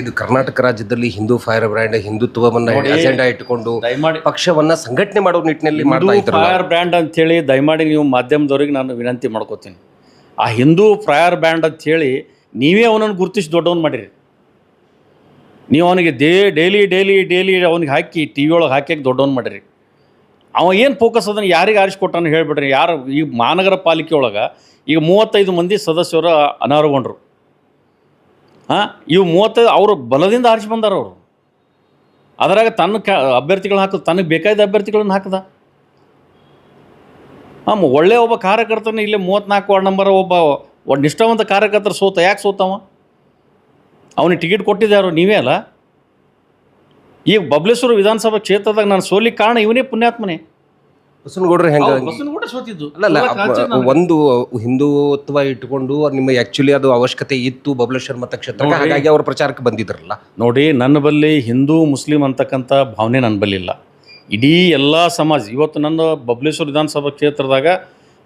ಇದು ಕರ್ನಾಟಕ ರಾಜ್ಯದಲ್ಲಿ ಹಿಂದೂ ಫೈರ್ ಬ್ರ್ಯಾಂಡ್ ಹಿಂದುತ್ವವನ್ನ. ಅಜೆಂಡಾ ಇಟ್ಟುಕೊಂಡು ದಯಮಾಡಿ ಪಕ್ಷವನ್ನ ಸಂಘಟನೆ ಮಾಡೋ ನಿಟ್ಟಿನಲ್ಲಿ ಮಾಡ್ತಾ ಫೈರ್ ಬ್ರ್ಯಾಂಡ್ ಅಂತೇಳಿ ದಯಮಾಡಿ ನೀವು ಮಾಧ್ಯಮದವ್ರಿಗೆ ನಾನು ವಿನಂತಿ ಮಾಡ್ಕೋತೀನಿ. ಆ ಹಿಂದೂ ಫೈರ್ ಅಂತ ಅಂತೇಳಿ ನೀವೇ ಅವನನ್ನು ಗುರುತಿಸಿ ದೊಡ್ಡವನು ಮಾಡಿರಿ. ನೀವು ಅವನಿಗೆ ದೇ ಡೈಲಿ ಡೈಲಿ ಡೈಲಿ ಅವನಿಗೆ ಹಾಕಿ ಟಿ ವಿ ಒಳಗೆ ಹಾಕಿ ದೊಡ್ಡವನು ಮಾಡಿರಿ. ಅವ ಏನು ಫೋಕಸ್ ಅದನ್ನು ಯಾರಿಗೆ ಆರಿಸ್ಕೊಟ್ಟಾನು ಹೇಳಿಬಿಡ್ರಿ. ಯಾರು ಈ ಮಹಾನಗರ ಪಾಲಿಕೆ ಒಳಗೆ ಈಗ ಮೂವತ್ತೈದು ಮಂದಿ ಸದಸ್ಯರು ಅನರ್ಹಗೊಂಡ್ರು ಹಾಂ, ಇವು ಮೂವತ್ತೈದು ಅವರು ಬಲದಿಂದ ಆರಿಸಿ ಬಂದಾರ ಅವರು. ಅದರಾಗ ತನ್ನ ಕ, ಅಭ್ಯರ್ಥಿಗಳನ್ನ ಹಾಕೋದು, ತನಗೆ ಬೇಕಾದ ಅಭ್ಯರ್ಥಿಗಳನ್ನ ಹಾಕದ. ಹಾಂ ಒಳ್ಳೆ ಒಬ್ಬ ಕಾರ್ಯಕರ್ತನ ಇಲ್ಲೇ ಮೂವತ್ತ್ನಾಲ್ಕು ವಾರ್ಡ್ ನಂಬರ್ ಒಬ್ಬ ಒಂದು ನಿಷ್ಠಾವಂತ ಕಾರ್ಯಕರ್ತರು ಸೋತ, ಯಾಕೆ ಸೋತವ? ಅವನಿಗೆ ಟಿಕೆಟ್ ಕೊಟ್ಟಿದ್ದಾರೋ ನೀವೇ ಅಲ್ಲ? ಈಗ ಬಬ್ಲೇಶ್ವರ ವಿಧಾನಸಭಾ ಕ್ಷೇತ್ರದಾಗ ನಾನು ಸೋಲಿಕ್ಕೆ ಕಾರಣ ಇವನೇ ಪುಣ್ಯಾತ್ಮನೇ. ಬಸವನಗೌಡ್ರು ಹೆಂಗ ಸೋತಿದ್ದು. ಅಲ್ಲ ಒಂದು ಹಿಂದುತ್ವ ಇಟ್ಕೊಂಡು ನಿಮ್ಮ ಆಕ್ಚುಲಿ ಅದು ಅವಶ್ಯಕತೆ ಇತ್ತು ಬಬಲೇಶ್ವರ ಮತಕ್ಷೇತ್ರ ಹಾಗಾಗಿ ಅವ್ರ ಪ್ರಚಾರಕ್ಕೆ ಬಂದಿದ್ರಲ್ಲ. ನೋಡಿ ನನ್ನ ಬಲ್ಲಿ ಹಿಂದೂ ಮುಸ್ಲಿಂ ಅಂತಕ್ಕಂಥ ಭಾವನೆ ನನ್ನ ಬಲ್ಲಿ ಇಲ್ಲ. ಇಡೀ ಎಲ್ಲ ಸಮಾಜ ಇವತ್ತು ನನ್ನ ಬಬ್ಲೇಶ್ವರ ವಿಧಾನಸಭಾ ಕ್ಷೇತ್ರದಾಗ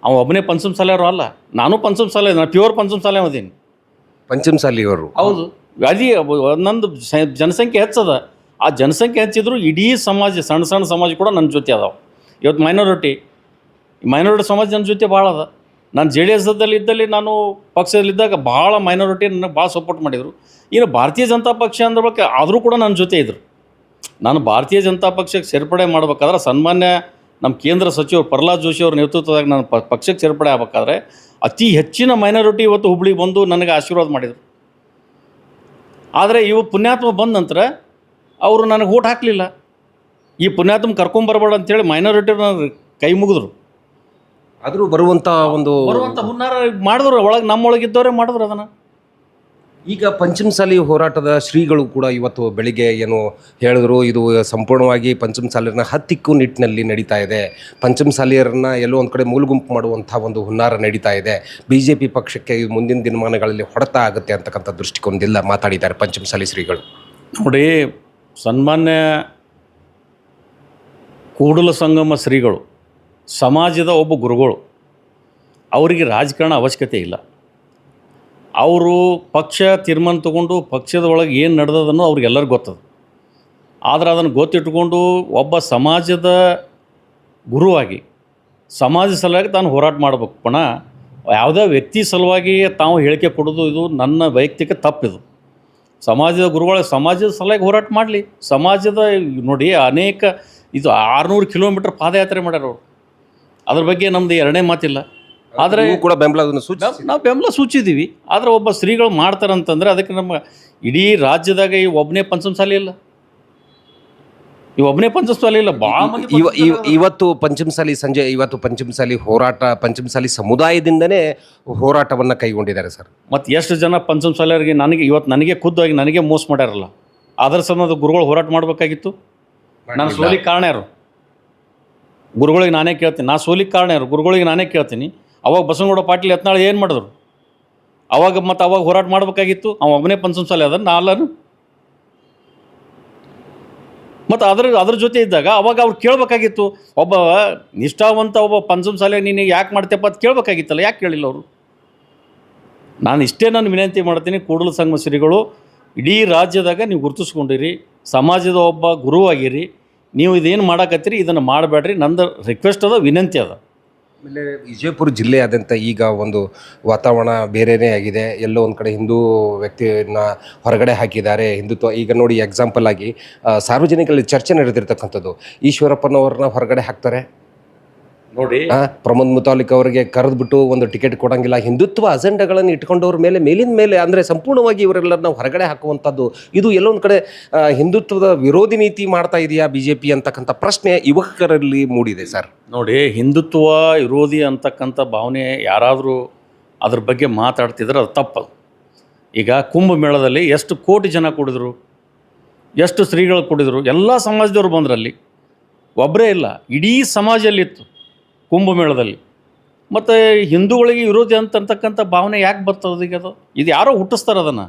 ಅವ ಒಬ್ಬನೇ ಪಂಚಮ ಸಾಲೆಯವರು ಅಲ್ಲ. ನಾನು ಪಂಚಮ್ ಸಾಲೆ ನಾನು ಪ್ಯೂರ್ ಪಂಚಮ್ ಸಾಲೆ ಅದೀನಿ. ಪಂಚಮಸಾಲಿಯವರು ಹೌದು. ಅದೇ ನಂದು ಜನಸಂಖ್ಯೆ ಹೆಚ್ಚದ. ಆ ಜನಸಂಖ್ಯೆ ಹೆಚ್ಚಿದ್ರು ಇಡೀ ಸಮಾಜ ಸಣ್ಣ ಸಣ್ಣ ಸಮಾಜ ಕೂಡ ನನ್ನ ಜೊತೆ ಅದಾವೆ. ಇವತ್ತು ಮೈನಾರಿಟಿ ಮೈನಾರಿಟಿ ಸಮಾಜ ನನ್ನ ಜೊತೆ ಭಾಳ ಅದ. ನಾನು ಜೆ ಡಿ ಎಸ್ದಲ್ಲಿ ಇದ್ದಲ್ಲಿ ನಾನು ಪಕ್ಷದಲ್ಲಿದ್ದಾಗ ಭಾಳ ಮೈನಾರಿಟಿ ನನಗೆ ಭಾಳ ಸಪೋರ್ಟ್ ಮಾಡಿದರು. ಇನ್ನು ಭಾರತೀಯ ಜನತಾ ಪಕ್ಷ ಅಂದ್ರೆ ಬಗ್ಗೆ ಆದರೂ ಕೂಡ ನನ್ನ ಜೊತೆ ಇದ್ದರು ನಾನು ಭಾರತೀಯ ಜನತಾ ಪಕ್ಷಕ್ಕೆ ಸೇರ್ಪಡೆ ಮಾಡ್ಬೇಕಾದ್ರೆ ಸನ್ಮಾನ್ಯ ನಮ್ಮ ಕೇಂದ್ರ ಸಚಿವ ಪ್ರಹ್ಲಾದ್ ಜೋಶಿ ಅವ್ರ ನೇತೃತ್ವದಾಗ ನಾನು ಪಕ್ಷಕ್ಕೆ ಸೇರ್ಪಡೆ ಆಗಬೇಕಾದ್ರೆ ಅತಿ ಹೆಚ್ಚಿನ ಮೈನಾರಿಟಿ ಇವತ್ತು ಹುಬ್ಳಿಗೆ ಬಂದು ನನಗೆ ಆಶೀರ್ವಾದ ಮಾಡಿದರು. ಆದರೆ ಇವು ಪುಣ್ಯಾತ್ಮ ಬಂದ ನಂತರ ಅವರು ನನಗೆ ಓಟ್ ಹಾಕಲಿಲ್ಲ. ಈ ಪುಣ್ಯಾತ್ಮ ಕರ್ಕೊಂಬರ್ಬೇಡ ಅಂತೇಳಿ ಮೈನಾರಿಟಿ ಕೈ ಮುಗಿದ್ರು. ಆದರೂ ಬರುವಂತ ಒಂದು ಬರುವಂಥ ಹುನ್ನಾರ ಮಾಡಿದ್ರು ಒಳಗೆ ನಮ್ಮೊಳಗಿದ್ದವರೇ ಮಾಡಿದ್ರು ಅದನ್ನು. ಈಗ ಪಂಚಮಸಾಲಿ ಹೋರಾಟದ ಶ್ರೀಗಳು ಕೂಡ ಇವತ್ತು ಬೆಳಿಗ್ಗೆ ಏನು ಹೇಳಿದ್ರು ಇದು ಸಂಪೂರ್ಣವಾಗಿ ಪಂಚಮಸಾಲಿಯರನ್ನ ಹತ್ತಿಕ್ಕು ನಿಟ್ಟಿನಲ್ಲಿ ನಡೀತಾ ಇದೆ. ಪಂಚಮಸಾಲಿಯರನ್ನ ಎಲ್ಲೋ ಒಂದು ಕಡೆ ಮೂಲಗುಂಪು ಮಾಡುವಂಥ ಒಂದು ಹುನ್ನಾರ ನಡೀತಾ ಇದೆ. ಬಿ ಜೆ ಪಿ ಪಕ್ಷಕ್ಕೆ ಇದು ಮುಂದಿನ ದಿನಮಾನಗಳಲ್ಲಿ ಹೊಡೆತ ಆಗುತ್ತೆ ಅಂತಕ್ಕಂಥ ದೃಷ್ಟಿಕೋನದಿಂದ ಮಾತಾಡಿದ್ದಾರೆ ಪಂಚಮಸಾಲಿ ಶ್ರೀಗಳು. ನೋಡಿ ಸನ್ಮಾನ್ಯ ಕೂಡಲ ಸಂಗಮ ಶ್ರೀಗಳು, ಸಮಾಜದ ಒಬ್ಬ ಗುರುಗಳು, ಅವರಿಗೆ ರಾಜಕಾರಣ ಅವಶ್ಯಕತೆ ಇಲ್ಲ. ಅವರು ಪಕ್ಷ ತೀರ್ಮಾನ ತಗೊಂಡು ಪಕ್ಷದ ಒಳಗೆ ಏನು ನಡೆದದನ್ನು ಅವ್ರಿಗೆಲ್ಲರಿಗೂ ಗೊತ್ತದ. ಆದರೆ ಅದನ್ನು ಗೊತ್ತಿಟ್ಟುಕೊಂಡು ಒಬ್ಬ ಸಮಾಜದ ಗುರುವಾಗಿ, ಸಮಾಜ ಸಲುವಾಗಿ ತಾನು ಹೋರಾಟ ಮಾಡಬೇಕು. ಪಣ ಯಾವುದೇ ವ್ಯಕ್ತಿ ಸಲುವಾಗಿ ತಾವು ಹೇಳಿಕೆ ಕೊಡೋದು ಇದು ನನ್ನ ವೈಯಕ್ತಿಕ ತಪ್ಪಿದು. ಸಮಾಜದ ಗುರುಗಳ ಸಮಾಜದ ಸಲುವಾಗಿ ಹೋರಾಟ ಮಾಡಲಿ. ಸಮಾಜದ, ನೋಡಿ, ಅನೇಕ ಇದು ಆರುನೂರು ಕಿಲೋಮೀಟರ್ ಪಾದಯಾತ್ರೆ ಮಾಡ್ಯಾರ ಅವರು. ಅದ್ರ ಬಗ್ಗೆ ನಮ್ದು ಎರಡನೇ ಮಾತಿಲ್ಲ. ಆದರೆ ಕೂಡ ಬೆಂಬಲ ನಾವು ಬೆಂಬಲ ಸೂಚಿದ್ದೀವಿ ಆದರೆ ಒಬ್ಬ ಶ್ರೀಗಳು ಮಾಡ್ತಾರಂತಂದರೆ ಅದಕ್ಕೆ ನಮ್ಮ ಇಡೀ ರಾಜ್ಯದಾಗ ಈ ಒಬ್ಬನೇ ಪಂಚಮಸಾಲಿ ಇಲ್ಲ. ಈ ಒಬ್ಬನೇ ಪಂಚಮಸಾಲಿ ಇಲ್ಲ. ಭಾಳ ಮಂದಿ ಇವ ಇವ-. ಇವತ್ತು ಪಂಚಮಸಾಲಿ ಸಂಜೆ ಇವತ್ತು ಪಂಚಮಸಾಲಿ ಹೋರಾಟ ಪಂಚಮಸಾಲಿ ಸಮುದಾಯದಿಂದನೇ ಹೋರಾಟವನ್ನು ಕೈಗೊಂಡಿದ್ದಾರೆ ಸರ್. ಮತ್ತು ಎಷ್ಟು ಜನ ಪಂಚಮಸಾಲಿಯರಿಗೆ ನನಗೆ ಇವತ್ತು ನನಗೆ ಖುದ್ದಾಗಿ ನನಗೆ ಮೋಸ ಮಾಡ್ಯಾರಲ್ಲ. ಅದರ ಸಂಬಂಧ ಗುರುಗಳು ಹೋರಾಟ ಮಾಡಬೇಕಾಗಿತ್ತು. ನಾನು ಸೋಲಿಗೆ ಕಾರಣ ಯಾರು? ಗುರುಗಳಿಗೆ ನಾನೇ ಕೇಳ್ತೀನಿ. ನಾ ಸೋಲಿಗೆ ಕಾರಣ ಯಾರು? ಗುರುಗಳಿಗೆ ನಾನೇ ಕೇಳ್ತೀನಿ. ಅವಾಗ ಬಸವನಗೌಡ ಪಾಟೀಲ್ ಯತ್ನಾಳ್ ಏನು ಮಾಡಿದ್ರು? ಅವಾಗ ಮತ್ತು ಅವಾಗ ಹೋರಾಟ ಮಾಡಬೇಕಾಗಿತ್ತು. ಅವ ಒಬ್ಬನೇ ಪನ್ಸನ್ ಸಾಲೆ ಅದನ್ನು ನಾ ಅಲ್ಲನು. ಮತ್ತು ಅದ್ರ ಅದ್ರ ಜೊತೆ ಇದ್ದಾಗ ಅವಾಗ ಅವ್ರು ಕೇಳಬೇಕಾಗಿತ್ತು. ಒಬ್ಬ ನಿಷ್ಠಾವಂತ ಒಬ್ಬ ಪಂಚಮಸಾಲಿ ನೀನು ಯಾಕೆ ಮಾಡ್ತೇಪ್ಪ ಅಂತ ಕೇಳಬೇಕಾಗಿತ್ತಲ್ಲ, ಯಾಕೆ ಕೇಳಿಲ್ಲ ಅವರು? ನಾನು ಇಷ್ಟೇ ನಾನು ವಿನಂತಿ ಮಾಡ್ತೀನಿ, ಕೂಡಲ ಸಂಘ ಶ್ರೀಗಳು, ಇಡೀ ರಾಜ್ಯದಾಗ ನೀವು ಗುರುತಿಸ್ಕೊಂಡಿರಿ. ಸಮಾಜದ ಒಬ್ಬ ಗುರುವಾಗಿರಿ ನೀವು ಇದೇನು ಮಾಡಕತ್ತೀರಿ, ಇದನ್ನು ಮಾಡಬೇಡ್ರಿ, ನಂದು ರಿಕ್ವೆಸ್ಟ್ ಅದ, ವಿನಂತಿ ಅದ. ಆಮೇಲೆ ವಿಜಯಪುರ ಜಿಲ್ಲೆಯಾದ್ಯಂತ ಈಗ ಒಂದು ವಾತಾವರಣ ಬೇರೆಯೇ ಆಗಿದೆ. ಎಲ್ಲೋ ಒಂದು ಕಡೆ ಹಿಂದೂ ವ್ಯಕ್ತಿಯನ್ನ ಹೊರಗಡೆ ಹಾಕಿದ್ದಾರೆ. ಹಿಂದುತ್ವ, ಈಗ ನೋಡಿ ಎಕ್ಸಾಂಪಲ್ ಆಗಿ ಸಾರ್ವಜನಿಕರಲ್ಲಿ ಚರ್ಚೆ ನಡೆದಿರ್ತಕ್ಕಂಥದ್ದು. ಈಶ್ವರಪ್ಪನವ್ರನ್ನ ಹೊರಗಡೆ ಹಾಕ್ತಾರೆ. ನೋಡಿ. ಪ್ರಮೋದ್ ಮುತಾಲಿಕ್ ಅವರಿಗೆ ಕರೆದ್ಬಿಟ್ಟು ಒಂದು ಟಿಕೆಟ್ ಕೊಡಂಗಿಲ್ಲ. ಹಿಂದುತ್ವ ಅಜೆಂಡಾಗಳನ್ನು ಇಟ್ಕೊಂಡವ್ರ ಮೇಲೆ ಮೇಲಿನ ಮೇಲೆ ಅಂದರೆ ಸಂಪೂರ್ಣವಾಗಿ ಇವರೆಲ್ಲರನ್ನ ಹೊರಗಡೆ ಹಾಕುವಂಥದ್ದು. ಇದು ಎಲ್ಲೊಂದು ಕಡೆ ಹಿಂದುತ್ವದ ವಿರೋಧಿ ನೀತಿ ಮಾಡ್ತಾ ಇದೆಯಾ ಬಿ ಜೆ ಪಿ ಅಂತಕ್ಕಂಥ ಪ್ರಶ್ನೆ ಯುವಕರಲ್ಲಿ ಮೂಡಿದೆ ಸರ್. ನೋಡಿ ಹಿಂದುತ್ವ ವಿರೋಧಿ ಅಂತಕ್ಕಂಥ ಭಾವನೆ ಯಾರಾದರೂ ಅದ್ರ ಬಗ್ಗೆ ಮಾತಾಡ್ತಿದ್ರೆ ಅದು ತಪ್ಪದು ಈಗ ಕುಂಭಮೇಳದಲ್ಲಿ ಎಷ್ಟು ಕೋಟಿ ಜನ ಕುಡಿದ್ರು ಎಷ್ಟು ಸ್ತ್ರೀಗಳು ಕುಡಿದ್ರು ಎಲ್ಲ ಸಮಾಜದವ್ರು ಬಂದ್ರಲ್ಲಿ. ಒಬ್ಬರೇ ಇಲ್ಲ ಇಡೀ ಸಮಾಜದಲ್ಲಿತ್ತು ಕುಂಭಮೇಳದಲ್ಲಿ. ಮತ್ತು ಹಿಂದೂಗಳಿಗೆ ವಿರೋಧಿ ಅಂತಕ್ಕಂಥ ಭಾವನೆ ಯಾಕೆ ಬರ್ತದೆ ಈಗ ಅದು? ಇದು ಯಾರೋ ಹುಟ್ಟಿಸ್ತಾರೆ ಅದನ್ನು.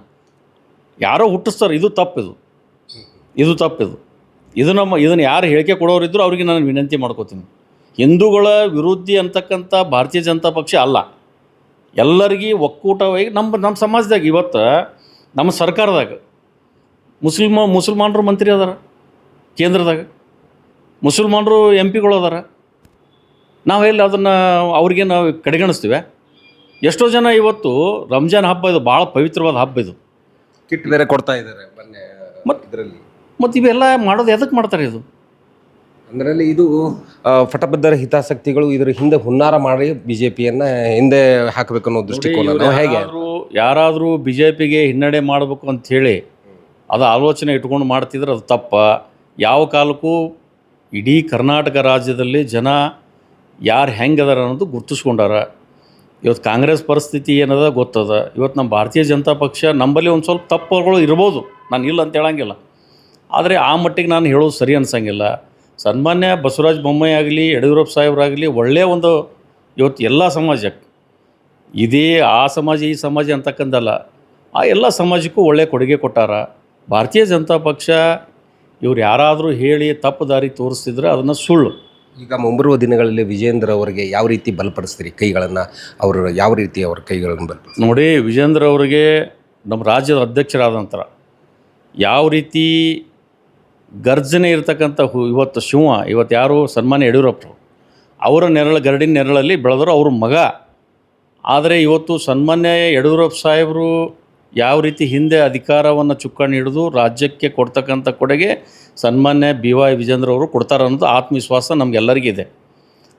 ಯಾರೋ ಹುಟ್ಟಿಸ್ತಾರೆ, ಇದು ತಪ್ಪಿದು. ಇದು ತಪ್ಪಿದು. ಇದು ನಮ್ಮ, ಇದನ್ನು ಯಾರು ಹೇಳಿಕೆ ಕೊಡೋರಿದ್ರು ಅವರಿಗೆ ನಾನು ವಿನಂತಿ ಮಾಡ್ಕೋತೀನಿ. ಹಿಂದೂಗಳ ವಿರೋಧಿ ಅಂತಕ್ಕಂಥ ಭಾರತೀಯ ಜನತಾ ಪಕ್ಷ ಅಲ್ಲ. ಎಲ್ಲರಿಗೂ ಒಕ್ಕೂಟವಾಗಿ, ನಮ್ಮ ನಮ್ಮ ಸಮಾಜದಾಗ ಇವತ್ತು, ನಮ್ಮ ಸರ್ಕಾರದಾಗ, ಮುಸ್ಲಿಮ, ಮುಸಲ್ಮಾನರು ಮಂತ್ರಿ ಅದಾರ, ಕೇಂದ್ರದಾಗ. ಮುಸಲ್ಮಾನರು ಎಂ ಪಿಗಳು ಅದಾರ. ನಾವೆಲ್ಲಿ ಅದನ್ನು ಅವ್ರಿಗೆ ನಾವು ಕಡೆಗಣಿಸ್ತೀವಿ. ಎಷ್ಟೋ ಜನ ಇವತ್ತು ರಂಜಾನ್ ಹಬ್ಬ ಇದು ಭಾಳ ಪವಿತ್ರವಾದ ಹಬ್ಬ ಇದು. ಕಿಟ್ ಬೇರೆ ಕೊಡ್ತಾ ಇದ್ದಾರೆ ಮೊನ್ನೆ ಮತ್- ಇದರಲ್ಲಿ. ಮತ್ತು ಇವೆಲ್ಲ ಮಾಡೋದು ಎದಕ್ಕೆ ಮಾಡ್ತಾರೆ ಇದು? ಅದರಲ್ಲಿ ಇದು ಫಟಪದ್ದರ ಹಿತಾಸಕ್ತಿಗಳು ಇದರ ಹಿಂದೆ ಹುನ್ನಾರ ಮಾಡಿ ಬಿ ಜೆ ಪಿಯನ್ನು ಹಿಂದೆ ಹಾಕಬೇಕು ಅನ್ನೋ ದೃಷ್ಟಿಕೋನ ನಾವು ಹೇಗೆ? ಯಾರಾದರೂ ಬಿ ಜೆ ಪಿಗೆ ಹಿನ್ನಡೆ ಮಾಡಬೇಕು ಅಂಥೇಳಿ ಅದು ಆಲೋಚನೆ ಇಟ್ಕೊಂಡು ಮಾಡ್ತಿದ್ರೆ ಅದು ತಪ್ಪ. ಯಾವ ಕಾಲಕ್ಕೂ ಇಡೀ ಕರ್ನಾಟಕ ರಾಜ್ಯದಲ್ಲಿ ಜನ ಯಾರು ಹೆಂಗದಾರ ಅನ್ನೋದು ಗುರ್ತಿಸ್ಕೊಂಡಾರ. ಇವತ್ತು ಕಾಂಗ್ರೆಸ್ ಪರಿಸ್ಥಿತಿ ಏನದ ಗೊತ್ತದ. ಇವತ್ತು ನಮ್ಮ ಭಾರತೀಯ ಜನತಾ ಪಕ್ಷ ನಂಬಲ್ಲಿ ಒಂದು ಸ್ವಲ್ಪ ತಪ್ಪುಗಳು ಇರ್ಬೋದು. ನಾನು ಇಲ್ಲ ಅಂತ ಹೇಳಂಗಿಲ್ಲ. ಆದರೆ ಆ ಮಟ್ಟಿಗೆ ನಾನು ಹೇಳೋದು ಸರಿ ಅನ್ಸಂಗಿಲ್ಲ. ಸನ್ಮಾನ್ಯ ಬಸವರಾಜ ಬೊಮ್ಮಾಯಿ ಆಗಲಿ, ಯಡಿಯೂರಪ್ಪ ಸಾಹೇಬ್ರಾಗಲಿ ಒಳ್ಳೆಯ ಒಂದು ಇವತ್ತು ಎಲ್ಲ ಸಮಾಜಕ್ಕೆ ಇದೇ ಆ ಸಮಾಜ, ಈ ಸಮಾಜ ಅಂತಕ್ಕಂದಲ್ಲ. ಆ ಎಲ್ಲ ಸಮಾಜಕ್ಕೂ ಒಳ್ಳೆಯ ಕೊಡುಗೆ ಕೊಟ್ಟಾರ. ಭಾರತೀಯ ಜನತಾ ಪಕ್ಷ ಇವ್ರು ಯಾರಾದರೂ ಹೇಳಿ ತಪ್ಪು ದಾರಿ ತೋರಿಸ್ತಿದ್ರೆ ಅದನ್ನು ಸುಳ್ಳು. ಈಗ ಮುಂಬರುವ ದಿನಗಳಲ್ಲಿ ವಿಜೇಂದ್ರ ಅವರಿಗೆ ಯಾವ ರೀತಿ ಬಲಪಡಿಸ್ತೀರಿ ಕೈಗಳನ್ನು? ಅವರು ಯಾವ ರೀತಿ ಅವ್ರ ಕೈಗಳನ್ನು ಬಲಪಡಿಸ್ತಾರೆ ನೋಡಿ, ವಿಜೇಂದ್ರ ಅವರಿಗೆ ನಮ್ಮ ರಾಜ್ಯದ ಅಧ್ಯಕ್ಷರಾದ ನಂತರ ಯಾವ ರೀತಿ ಗರ್ಜನೆ ಇರತಕ್ಕಂಥ ಇವತ್ತು ಶಿವ ಇವತ್ತು ಯಾರು ಸನ್ಮಾನ್ಯ ಯಡಿಯೂರಪ್ಪರು ಅವರ ನೆರಳು, ಗರಡಿನ ನೆರಳಲ್ಲಿ ಬೆಳೆದರು ಅವ್ರ ಮಗ. ಆದರೆ ಇವತ್ತು ಸನ್ಮಾನ್ಯ ಯಡಿಯೂರಪ್ಪ ಸಾಹೇಬರು ಯಾವ ರೀತಿ ಹಿಂದೆ ಅಧಿಕಾರವನ್ನು ಚುಕ್ಕಾಣಿ ಹಿಡಿದು ರಾಜ್ಯಕ್ಕೆ ಕೊಡ್ತಕ್ಕಂಥ ಕೊಡುಗೆ ಸನ್ಮಾನ್ಯ ಬಿ ವಿಜೇಂದ್ರ ಅವರು ಕೊಡ್ತಾರೆ ಅನ್ನೋದು ಆತ್ಮವಿಶ್ವಾಸ ನಮಗೆಲ್ಲರಿಗಿದೆ.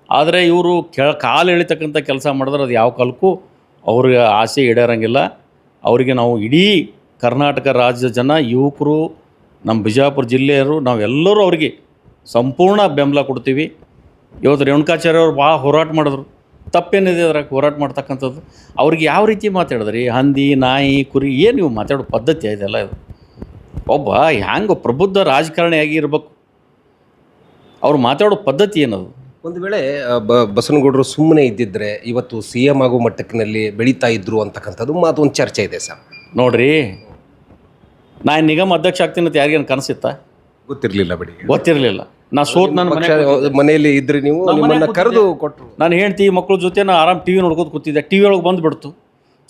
ಆದರೆ ಇವರು ಕೆಳ ಕಾಲು ಎಳಿತಕ್ಕಂಥ ಕೆಲಸ ಮಾಡಿದ್ರೆ ಅದು ಯಾವ ಕಾಲಕ್ಕೂ ಅವ್ರಿಗೆ ಆಸೆ ಈಡೇರಂಗಿಲ್ಲ. ಅವರಿಗೆ ನಾವು ಇಡೀ ಕರ್ನಾಟಕ ರಾಜ್ಯದ ಜನ, ಯುವಕರು, ನಮ್ಮ ಬಿಜಾಪುರ ಜಿಲ್ಲೆಯವರು ನಾವೆಲ್ಲರೂ ಅವ್ರಿಗೆ ಸಂಪೂರ್ಣ ಬೆಂಬಲ ಕೊಡ್ತೀವಿ. ಇವತ್ತು ರೇಣುಕಾಚಾರ್ಯ ಅವರು ಭಾಳ ಹೋರಾಟ ಮಾಡಿದ್ರು. ತಪ್ಪೇನಿದೆ ಅದ್ರಾಗ ಹೋರಾಟ ಮಾಡ್ತಕ್ಕಂಥದ್ದು. ಅವ್ರಿಗೆ ಯಾವ ರೀತಿ ಮಾತಾಡಿದ್ರಿ? ಹಂದಿ, ನಾಯಿ, ಕುರಿ, ಏನು ನೀವು ಮಾತಾಡೋ ಪದ್ಧತಿ ಇದೆಲ್ಲ ಇದು? ಒಬ್ಬ ಹ್ಯಾಂಗ ಪ್ರಬುದ್ಧ ರಾಜಕಾರಣಿಯಾಗಿ ಇರಬೇಕು ಅವ್ರು ಮಾತಾಡೋ ಪದ್ಧತಿ ಏನದು? ಒಂದು ವೇಳೆ ಬ ಬಸನಗೌಡರು ಸುಮ್ಮನೆ ಇದ್ದಿದ್ರೆ ಇವತ್ತು ಸಿ ಎಂ ಆಗೋ ಮಟ್ಟಕ್ಕಿನಲ್ಲಿ ಬೆಳೀತಾ ಇದ್ರು ಅಂತಕ್ಕಂಥದ್ದು ಮಾತು ಒಂದು ಚರ್ಚೆ ಇದೆ ಸರ್. ನೋಡ್ರಿ ನಾನು ನಿಗಮ ಅಧ್ಯಕ್ಷ ಆಗ್ತೀನಿ ಅಂತ ಯಾರಿಗೇನು ಕನಸಿತ್ತ? ಗೊತ್ತಿರಲಿಲ್ಲ ಬಿಡಿ. ಗೊತ್ತಿರಲಿಲ್ಲ. ನಾ ಸೋತ್ ನನ್ನ ಪಕ್ಷ ಮನೆಯಲ್ಲಿ ಇದ್ರೆ ನೀವು ನಿಮ್ಮನ್ನ ಕರೆದು ಕೊಟ್ಟರು ನಾನು ಹೆಂಡ್ತಿ ಮಕ್ಕಳ ಜೊತೆ ನಾನು ಆರಾಮ್ ಟಿ ವಿ ನೋಡ್ಕೋದು ಕೂತಿದ್ದೆ. ಟಿ ವಿ ಒಳಗೆ ಬಂದುಬಿಡ್ತು.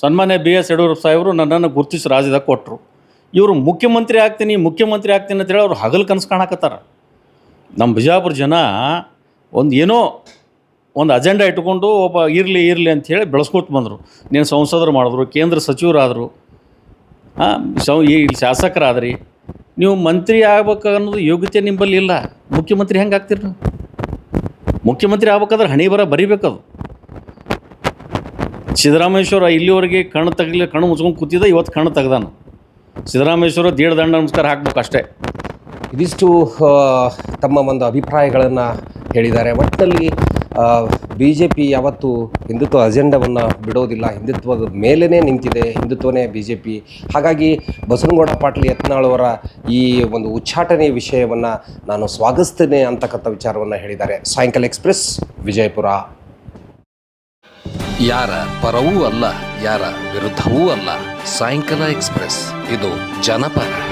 ಸನ್ಮಾನ್ಯ ಬಿ ಎಸ್ ಯಡಿಯೂರಪ್ಪ ಸಾಹೇಬರು ನನ್ನನ್ನು ಗುರುತಿಸಿ ರಾಜ್ಯದಾಗ ಕೊಟ್ಟರು ಇವರು ಮುಖ್ಯಮಂತ್ರಿ ಆಗ್ತೀನಿ ಮುಖ್ಯಮಂತ್ರಿ ಆಗ್ತೀನಿ ಅಂತೇಳಿ ಅವ್ರು ಹಗಲು ಕನಸು ಕಾಣಕತ್ತಾರ. ನಮ್ಮ ಬಿಜಾಪುರ ಜನ ಒಂದು ಏನೋ ಒಂದು ಅಜೆಂಡಾ ಇಟ್ಕೊಂಡು ಒಬ್ಬ ಇರಲಿ ಇರಲಿ ಅಂಥೇಳಿ ಬೆಳೆಸ್ಕೊತ ಬಂದರು. ನೀನು ಸಂಸದರು ಮಾಡಿದ್ರು, ಕೇಂದ್ರ ಸಚಿವರಾದರು. ಹಾಂ ಸಂ, ಈ ಶಾಸಕರಾದ್ರಿ. ನೀವು ಮಂತ್ರಿ ಆಗ್ಬೇಕು ಅನ್ನೋದು ಯೋಗ್ಯತೆ ನಿಂಬಲ್ಲಿ ಇಲ್ಲ. ಮುಖ್ಯಮಂತ್ರಿ ಹೆಂಗೆ ಆಗ್ತೀರಿ ಮುಖ್ಯಮಂತ್ರಿ ಆಗ್ಬೇಕಾದ್ರೆ ಹಣಿ ಬರ ಬರಿಬೇಕದು ಸಿದ್ದರಾಮೇಶ್ವರ ಇಲ್ಲಿವರೆಗೆ ಕಣ್ಣು ತೆಗಲಿ ಕಣ್ಣು ಮುಚ್ಕೊಂಡು ಕೂತಿದ್ದ, ಇವತ್ತು ಕಣ್ಣು ತೆಗ್ದಾನ. ಸಿದ್ದರಾಮೇಶ್ವರ ದೀಡ ದಂಡ ನಮಸ್ಕಾರ ಹಾಕ್ಬೇಕು ಅಷ್ಟೇ. ಇದಿಷ್ಟು ತಮ್ಮ ಒಂದು ಅಭಿಪ್ರಾಯಗಳನ್ನು ಹೇಳಿದ್ದಾರೆ. ಒಟ್ಟಲ್ಲಿ ಬಿ ಜೆ ಪಿ ಯಾವತ್ತು ಹಿಂದುತ್ವ ಅಜೆಂಡವನ್ನು ಬಿಡೋದಿಲ್ಲ. ಹಿಂದುತ್ವದ ಮೇಲೇ ನಿಂತಿದೆ. ಹಿಂದುತ್ವನೇ ಬಿ ಜೆ ಪಿ ಹಾಗಾಗಿ ಬಸವನಗೌಡ ಪಾಟೀಲ್ ಯತ್ನಾಳವರ ಈ ಒಂದು ಉಚ್ಚಾಟನೆಯ ವಿಷಯವನ್ನು ನಾನು ಸ್ವಾಗತಿಸ್ತೇನೆ ಅಂತಕ್ಕಂಥ ವಿಚಾರವನ್ನು ಹೇಳಿದ್ದಾರೆ. ಸಾಯಂಕಾಲ ಎಕ್ಸ್ಪ್ರೆಸ್ ವಿಜಯಪುರ. ಯಾರ ಪರವೂ ಅಲ್ಲ ಯಾರ ವಿರುದ್ಧವೂ ಅಲ್ಲ. ಸಾಯಂಕಾಲ ಎಕ್ಸ್ಪ್ರೆಸ್. ಇದು ಜನಪರ.